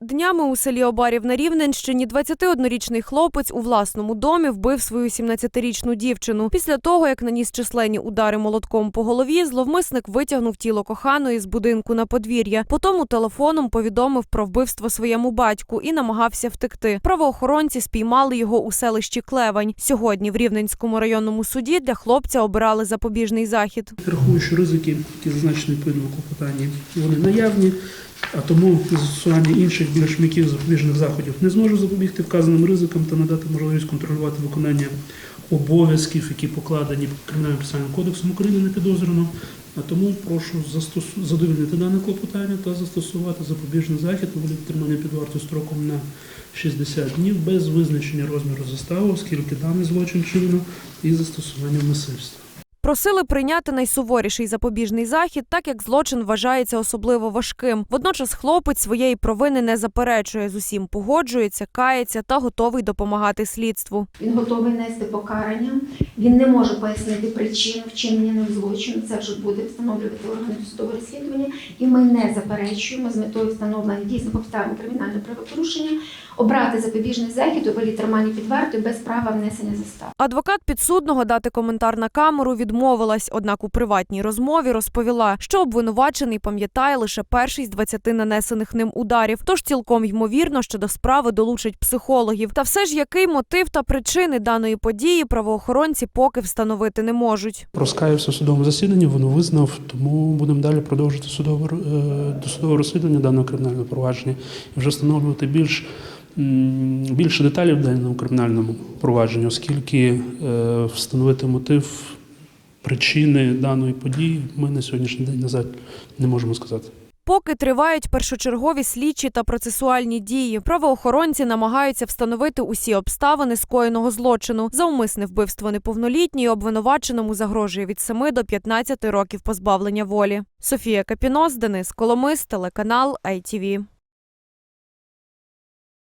Днями у селі Обарів на Рівненщині 21-річний хлопець у власному домі вбив свою 17-річну дівчину. Після того, як наніс численні удари молотком по голові, зловмисник витягнув тіло коханої з будинку на подвір'я. Потім телефоном повідомив про вбивство своєму батьку і намагався втекти. Правоохоронці спіймали його у селищі Клевань. Сьогодні в Рівненському районному суді для хлопця обирали запобіжний захід. Рахую, що ризики, які зазначені в клопотанні, вони наявні, а тому застосування інших більш м'яких запобіжних заходів не зможе запобігти вказаним ризикам та надати можливість контролювати виконання обов'язків, які покладені Кримінальним процесуальним кодексом України на підозрюваного. А тому прошу задовольнити дане клопотання та застосувати запобіжний захід у вигляді тримання під вартою строком на 60 днів без визначення розміру застави, оскільки даний злочин чинено із застосуванням насильства. Просили прийняти найсуворіший запобіжний захід, так як злочин вважається особливо важким. Водночас хлопець своєї провини не заперечує, з усім погоджується, кається та готовий допомагати слідству. Він готовий нести покарання. Він не може пояснити причину вчинення ним злочину. Це вже буде встановлювати органи досудового розслідування. І ми не заперечуємо з метою встановлення дійсних обставин кримінального правопорушення обрати запобіжний захід у вигляді тримання під вартою без права внесення застав. Адвокат підсудного дати коментар на камеру відмовилась, однак у приватній розмові розповіла, що обвинувачений пам'ятає лише перший з 20 нанесених ним ударів. Тож цілком ймовірно, що до справи долучать психологів. Та все ж який мотив та причини даної події правоохоронці поки встановити не можуть. Розкаявся в судовому засіданні, воно визнав, тому будемо далі продовжити судове, е, досудове розслідування даного кримінального провадження і вже встановлювати більш, більше деталів в даному кримінальному провадженні, оскільки е, встановити мотив причини даної події ми на сьогоднішній день назад не можемо сказати. Поки тривають першочергові слідчі та процесуальні дії, правоохоронці намагаються встановити усі обставини скоєного злочину. За умисне вбивство неповнолітньої обвинуваченому загрожує від 7 до 15 років позбавлення волі. Софія Капінос, Денис Коломис, телеканал ITV.